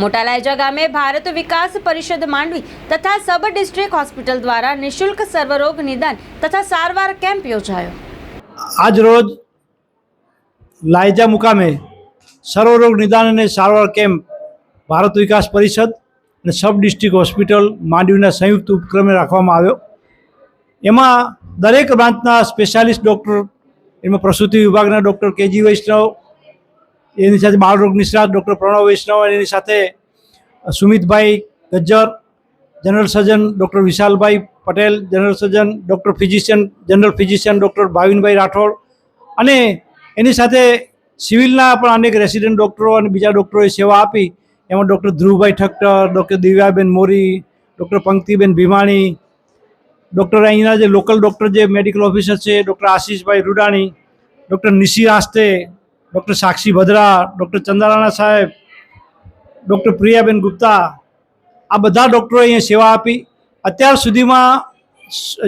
મોટા લાયજા ગામે ભારત વિકાસ પરિષદ માંડવી તથા સબ ડિસ્ટ્રિક્ટ હોસ્પિટલ દ્વારા નિઃશુલ્ક સર્વરોગ નિદાન તથા સારવાર કેમ્પ યોજાયો. આજ રોજ લાયજા મુકામે સર્વરોગ નિદાન અને સારવાર કેમ્પ ભારત વિકાસ પરિષદ અને સબ ડિસ્ટ્રિક્ટ હોસ્પિટલ માંડવીના સંયુક્ત ઉપક્રમે રાખવામાં આવ્યો. એમાં દરેક બ્રાન્ચના સ્પેશિયાલિસ્ટ ડૉક્ટર, એમાં પ્રસૂતિ વિભાગના ડૉક્ટર કેજી વૈષ્ણવ એની સાથે બાળરોગ નિષ્ણાત ડૉક્ટર પ્રણવ વૈષ્ણવ અને એની સાથે સુમિતભાઈ ગજ્જર, જનરલ સર્જન ડૉક્ટર વિશાલભાઈ Patel, general surgeon doctor physician, general physician doctor ભાવિનભાઈ રાઠોડ અને એની સાથે સિવિલના પણ અનેક રેસિડેન્ટ ડૉક્ટરો અને બીજા ડૉક્ટરોએ સેવા આપી. એમાં ડૉક્ટર ધ્રુવભાઈ ઠક્કર, ડૉક્ટર દિવ્યાબેન મોરી, ડૉક્ટર પંક્તિબેન ભીમાણી, ડૉક્ટર અહીંના જે લોકલ ડૉક્ટર જે મેડિકલ ઓફિસર છે, doctor આશીષભાઈ Rudani, doctor Nishi Aaste doctor Sakshi Bhadra, doctor Chandarana સાહેબ, ડૉક્ટર પ્રિયાબેન ગુપ્તા, આ બધા ડૉક્ટરો અહીંયા સેવા આપી. અત્યાર સુધીમાં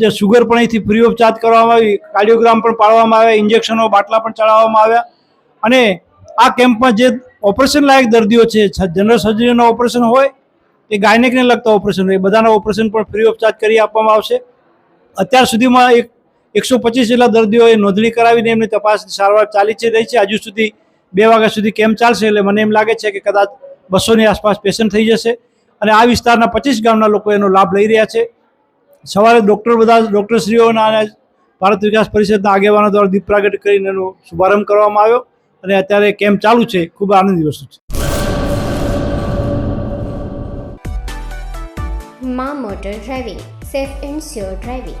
જે સુગર પણ અહીંથી ફ્રી ઓફ ચાર્જ કરવામાં આવી, કાર્ડિયોગ્રામ પણ પાડવામાં આવ્યા, ઇન્જેક્શનો, બાટલા પણ ચડાવવામાં આવ્યા. અને આ કેમ્પમાં જે ઓપરેશન લાયક દર્દીઓ છે, જનરલ સર્જરીના ઓપરેશન હોય, કે ગાયનેકને લગતા ઓપરેશન હોય, એ બધાના ઓપરેશન પણ ફ્રી ઓફ ચાર્જ કરી આપવામાં આવશે. અત્યાર સુધીમાં એક એકસો પચીસ જેટલા દર્દીઓએ નોંધણી કરાવીને એમની તપાસ સારવાર ચાલી જ રહી છે. હજુ સુધી બે વાગ્યા સુધી કેમ્પ ચાલશે એટલે મને એમ લાગે છે કે કદાચ બસોની આસપાસ પેશન્ટ થઈ જશે અને આ વિસ્તારના પચીસ ગામના લોકો એનો લાભ લઈ રહ્યા છે. સવારે ડૉક્ટર બધા ડૉક્ટરશ્રીઓના અને ભારત વિકાસ પરિષદના આગેવાનો દ્વારા દીપ પ્રાગટ કરીને એનો શુભારંભ કરવામાં આવ્યો અને અત્યારે કેમ્પ ચાલુ છે ખૂબ આનંદની વસ્તુ છે. મા motor driving, safe and sure driving.